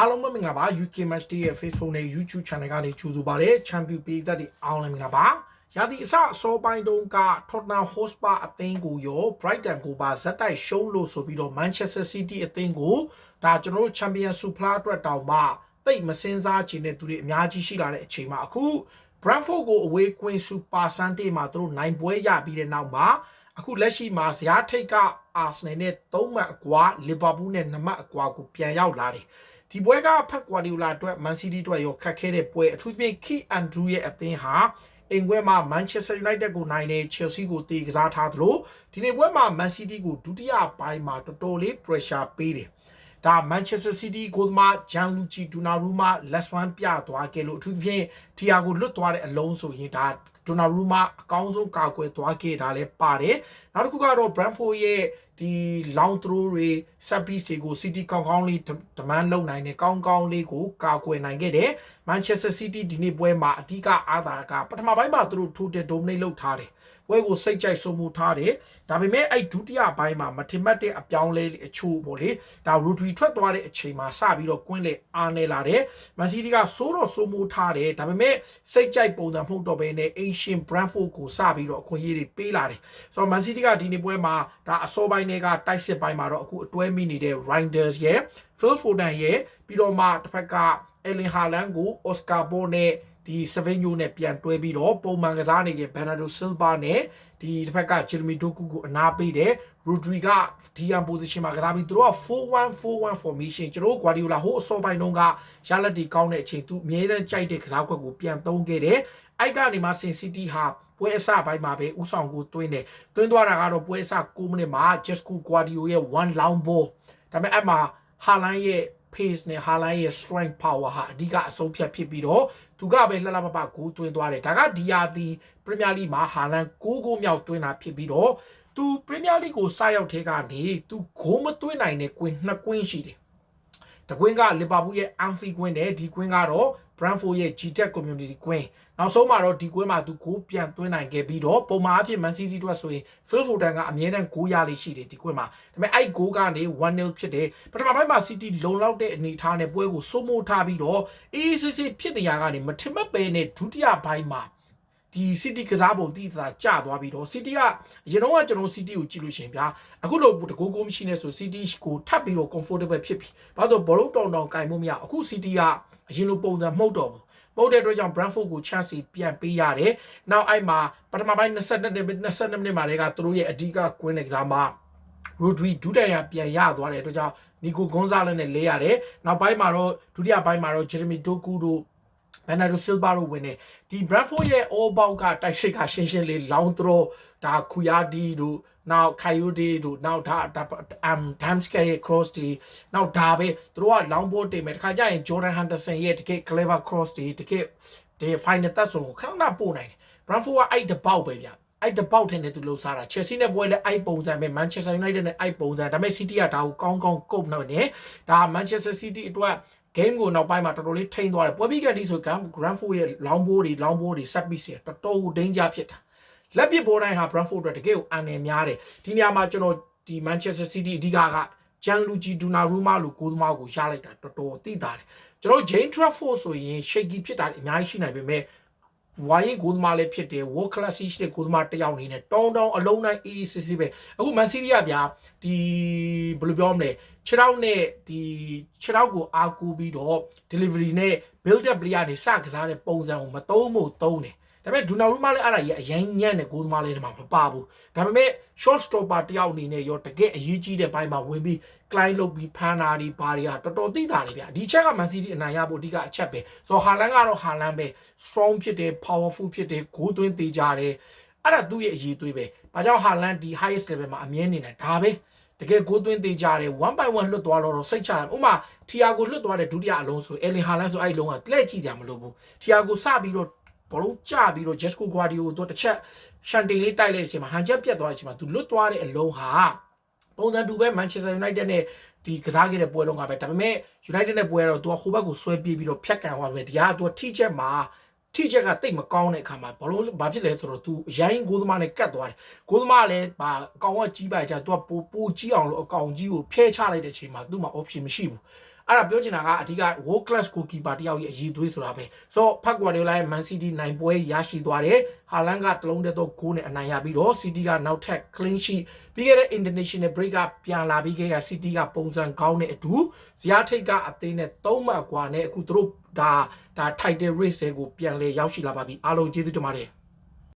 အားလုံးပဲမင်္ဂလာပါ UK Match Day ရဲ့ Facebook နဲ့ YouTube Channel ကနေကြိုဆိုပါရစေ Champion ပြည်သက်တွေအားလုံးမင်္ဂလာပါရာသီအစအစောပိုင်းတုန်းက Tottenham Hotspur အသင်းကိုရော Brighton ကိုပါဇက်တိုက်ရှုံးလို့ဆိုပြီးတော့ Manchester City အသင်းကိုဒါကျွန်တော်တို့ Champion Super အတွက်တောင်မှတိတ်မစင်စားချင်တဲ့သူတွေအများကြီးရှိလာတဲ့အချိန်မှာအခု Brentford ကိုအဝေးကွင်း Super Sunday မှာသူတို့နိုင်ပွဲရပြီးတဲ့နောက်မှာအခုလက်ရှိမှာဇယားထိတ်ကအာဆနယ်နဲ့၃မှတ်အကွာလီဗာပူးနဲ့၂မှတ်အကွာကိုပြန်ရောက်လာတယ် ဒီပွဲကဖက်ကွာဒီယိုလာအတွက်မန်စီးတီးအတွက်ရောခက်ခဲတဲ့ပွဲအထူးသဖြင့်ခီအန်ဒရူးရဲ့အသင်းဟာအင်ကွဲမှာမန်ချက်စတာယူနိုက်တက်ကိုနိုင်တယ်ချယ်ဆီကိုတေကစားထားသလိုဒီနေ့ပွဲမှာမန်စီးတီးကိုဒုတိယပိုင်းမှာတော်တော်လေး pressure ပေးတယ်ဒါမန်ချက်စတာစီးတီးကိုသမားဂျန်လူချီဒူနာရူမာလက်ဆွမ်းပြသွားခဲ့လို့အထူးသဖြင့်တီယာကိုလွတ်သွားတဲ့အလုံးဆိုရင်ဒါဒူနာရူမာအကောင်းဆုံးကာကွယ်သွားခဲ့တာလည်းပါတယ်နောက်တစ်ခုကတော့ Brentford ရဲ့ ဒီ long throw တွေ set piece တွေကို City ကောင်းကောင်းလေး demand လုပ်နိုင်တယ်ကောင်းကောင်းလေးကိုကာကွယ်နိုင်ခဲ့တယ် Manchester City ဒီနေ့ပွဲမှာအဓိကအားသာကပထမပိုင်းမှာသူတို့ထိုးတဲ့ dominate လုပ်ထားတယ်ပွဲကိုစိတ်ကြိုက်ဆုံးမှုထားတယ်ဒါပေမဲ့အဲ့ဒုတိယပိုင်းမှာမထင်မှတ်တဲ့အပြောင်းလဲအချို့ပေါ့လေဒါ rotary ထွက်သွားတဲ့အချိန်မှာစပြီးတော့ကွင်းလေအားနေလာတယ်မန်စီးတီးကစိုးတော့စိုးမိုးထားတယ်ဒါပေမဲ့စိတ်ကြိုက်ပုံစံမဟုတ်တော့ဘဲနဲ့ Asian Brentford ကိုစပြီးတော့အခွင့်အရေးတွေပေးလာတယ်ဆိုတော့မန်စီးတီးကဒီနေ့ပွဲမှာဒါအစောပိုင်းတွေကတိုက်စစ်ပိုင်းမှာတော့အခုအတွဲမိနေတဲ့ Reinders ရဲ့ Phil Foden ရဲ့ပြီးတော့မှတစ်ဖက်က Erling Haaland ကို Oscar Bo နဲ့ဒီစဗင်းညိုနဲ့ပြန်တွဲပြီးတော့ပုံမှန်ကစားနေတဲ့ Bernardo Silva နဲ့ဒီတစ်ဖက်က Jeremy Doku ကိုအနာပေးတယ် Rodri က DM position မှာကစားပြီးသူတို့က4-1-4-1 formation ကျွန်တော် Guardiola ဟိုအစောပိုင်းတုန်းကရလက်တီကောင်းတဲ့အချိန်သူအမြဲတမ်းကြိုက်တဲ့ကစားကွက်ကိုပြန်သုံးခဲ့တယ်အဲ့ကနေမှ Sin City ဟာ ပွဲအစပိုင်းမှာပဲဥဆောင်ကိုတွင်းတယ်တွင်းသွားတာကတော့ပွဲအစ9မိနစ်မှာ Jesco Guardiola ရဲ့ one long ball ဒါပေမဲ့အဲ့မှာ Haaland ရဲ့ pace နဲ့ Haaland ရဲ့ strength power ဟာအဓိကအဆုံးဖြတ်ဖြစ်ပြီးတော့သူကပဲလှလှပပဂိုးသွင်းသွားတယ်ဒါကဒီယာဒီ Premier League မှာ Haaland 6ဂိုးမြောက်သွင်းတာဖြစ်ပြီးတော့သူ Premier League ကိုစရောက်ထဲကနေသူဂိုးမသွင်းနိုင်တဲ့ကွင်းနှစ်ကွင်းရှိတယ်တကွင်းကလီဗာပူးရဲ့ Anfield ကွင်းနဲ့ဒီကွင်းကတော့ Brentford ရဲ့ GTEC Community ကွင်း နောက်ဆုံးမှာတော့ဒီကွင်းမှာသူကိုပြန်သွင်းနိုင်ခဲ့ပြီးတော့ပုံမှန်အဖြစ် Man City တို့ဆိုရင် Phil Foden ကအမြဲတမ်း6ရလေးရှိတယ်ဒီကွင်းမှာဒါပေမဲ့အဲ့6ကနေ1-0ဖြစ်တယ်ပထမပိုင်းမှာ City လုံလောက်တဲ့အနေအထားနဲ့ပွဲကိုစိုးမိုးထားပြီးတော့ ACC ဖြစ်နေရကနေမထင်မှတ်ပဲနဲ့ဒုတိယပိုင်းမှာဒီ City ကစားပုံတည်တာကျသွားပြီးတော့ City ကအရင်တော့ကကျွန်တော် City ကိုကြည့်လို့ရှိရင်ဗျာအခုလိုတကူကူမရှိနေဆို City ကိုထပ်ပြီးတော့ comfortable ဖြစ်ပြီဘာလို့ဘောလုံးတောင်တောင်ကင်မှုမရအခု City ကအရင်လိုပုံစံမှုတ်တော့ဘူး မဟုတ်တဲ့အတွက်ကြောင့် Brentford ကို chance ပြန်ပေးရတယ်။နောက်အဲ့မှာပထမပိုင်း22မိနစ်22မိနစ်မှာတည်းကသူတို့ရဲ့အဓိကကွင်းတဲ့ကစားမှာ Rodri ဒုတိယပြန်ရသွားတဲ့အတွက်ကြောင့် Nico Gonzalez နဲ့လဲရတယ်။နောက်ပိုင်းမှာတော့ဒုတိယပိုင်းမှာတော့ Jeremy Doku တို့ Bernardo Silva တို့ဝင်နေဒီ Brentford ရဲ့ all bout ကတိုက်စစ်ကရှင်းရှင်းလေး long throw ဒါခူယာဒီတို့နောက် Coyote တို့နောက်ဒါ um Damska ရဲ့ cross တွေနောက်ဒါပဲသူတို့က long ball တင်မယ်တခါကျရင် Jordan Henderson ရဲ့တကယ် clever cross တွေတကယ်ဒီ final touch ကိုခဏခဏပို့နိုင်တယ် Brentford ကအဲ့တပေါက်ပဲဗျအဲ့တပေါက်ထဲနဲ့သူလှုပ်ရှားတာ Chelsea နဲ့ပွဲလဲအဲ့ပုံစံပဲ Manchester United နဲ့အဲ့ပုံစံဒါပေမဲ့ City ကဒါကိုကောင်းကောင်းကုတ်နေတယ်ဒါ Manchester City အတွက် game ကိုနောက်ပိုင်းမှာတော်တော်လေးထိန်းသွားတယ်ပွဲပြီးကန်ဒီဆို Brentford ရဲ့ long ball တွေ long ball တွေ set piece တွေတော်တော်ကို danger ဖြစ်တာလက်ပစ်ဘောတိုင်းဟာ Brentford အတွက်တကယ်ကိုအန်နယ်များတယ်ဒီနေရာမှာကျွန်တော်ဒီ Manchester City အဓိကက Gianluigi Donnarumma လို့ကိုသမားကိုရလိုက်တာတော်တော်သိတာတယ်ကျွန်တော် Jane Trafford ဆိုရင် shaky ဖြစ်တာအများကြီးရှိနိုင်ပေမဲ့ဝိုင်းဂိုးသမားလည်းဖြစ်တယ် world class ရှိတဲ့ဂိုးသမားတစ်ယောက်အနေနဲ့တောင်းတောင်းအလုံးတိုင်းအေးအေးဆေးဆေးပဲအခု Man City ကဗျာဒီဘယ်လိုပြောမလဲ ခြေထောက်နဲ့ဒီခြေထောက်ကိုအားကိုးပြီးတော့ delivery နဲ့ build up play ကနေစကစားတဲ့ပုံစံကိုမသုံးဖို့သုံးတယ်ဒါပေမဲ့ဒူနာရူမာလည်းအဲ့ဒါကြီးအရင်ညံ့တဲ့ဂိုးသမားလေးတွေမှာမပါဘူးဒါပေမဲ့ short stopper တယောက်အနေနဲ့ရောတကယ်အရေးကြီးတဲ့ဘိုင်းမှာဝင်ပြီး client လုပ်ပြီးဖမ်းတာဒီဘာတွေကတော်တော်သိတာလေဗျာဒီချက်က Man City အနိုင်ရဖို့အဓိကအချက်ပဲဆိုတော့ Haaland ကတော့ Haaland ပဲ strong ဖြစ်တယ် powerful ဖြစ်တယ်ဂိုးသွင်းသေးကြတယ်အဲ့ဒါသူ့ရဲ့အရေးသွေးပဲဘာကြောင့် Haaland ဒီ highest level မှာအမြဲနေတယ်ဒါပဲ တကယ်ကိုသွင်းသေးကြတယ်1 by 1လွတ်သွားတော့စိတ်ချတယ်ဥမာထီယာကိုလွတ်သွားတဲ့ဒုတိယအလုံးဆိုအယ်လင်ဟာလန်ဆိုအဲ့လုံးကလက်ကြည့်ကြမလို့ဘူးထီယာကိုစပြီးတော့ဘောလုံးကျပြီးတော့ Jesco Guardiola ကိုတော့တစ်ချက်ရှန်တိန်လေးတိုက်လိုက်တဲ့အချိန်မှာဟန်ချက်ပြတ်သွားတဲ့အချိန်မှာသူလွတ်သွားတဲ့အလုံးဟာပုံစံတူပဲ Manchester United နဲ့ဒီကစားခဲ့တဲ့ပွဲလုံးကပဲဒါပေမဲ့ United နဲ့ပွဲတော့သူကဟိုဘက်ကိုဆွဲပြေးပြီးတော့ဖြတ်ကန်သွားပဲဒီကသူကထိချက်မှာ ထိချက်ကတိတ်မကောင်းတဲ့အခါမှာဘလို့ဘာဖြစ်လဲဆိုတော့ तू ရိုင်းဂိုးသမားနဲ့ကတ်သွားတယ်ဂိုးသမားလည်းဘာအကောင်ကကြီးပါကြ तू ကပိုပိုကြီးအောင်လို့အကောင်ကြီးကိုဖျဲချလိုက်တဲ့အချိန်မှာ तू မှာ option မရှိဘူး အဲ့ဒါပြောချင်တာကအဓိက world class goalkeeper တယောက်ရဲ့အရေးသွေးဆိုတာပဲဆိုတော့ဖက်ကွာဒီယိုလာရဲ့ Man City နိုင်ပွဲရရှိသွားတယ်ဟာလန်ကတလုံးတည်းသောဂိုးနဲ့အနိုင်ရပြီးတော့ City ကနောက်ထပ် clean sheet ပြီးခဲ့တဲ့ international break ကပြန်လာပြီးခဲ့က City ကပုံစံကောင်းတဲ့အတူဇယားထိတ်ကအသေးနဲ့၃မှတ်ကွာနဲ့အခုသူတို့ဒါဒါ title race တွေကိုပြန်လဲရောက်ရှိလာပါပြီအားလုံးကျေးဇူးတင်ပါတယ်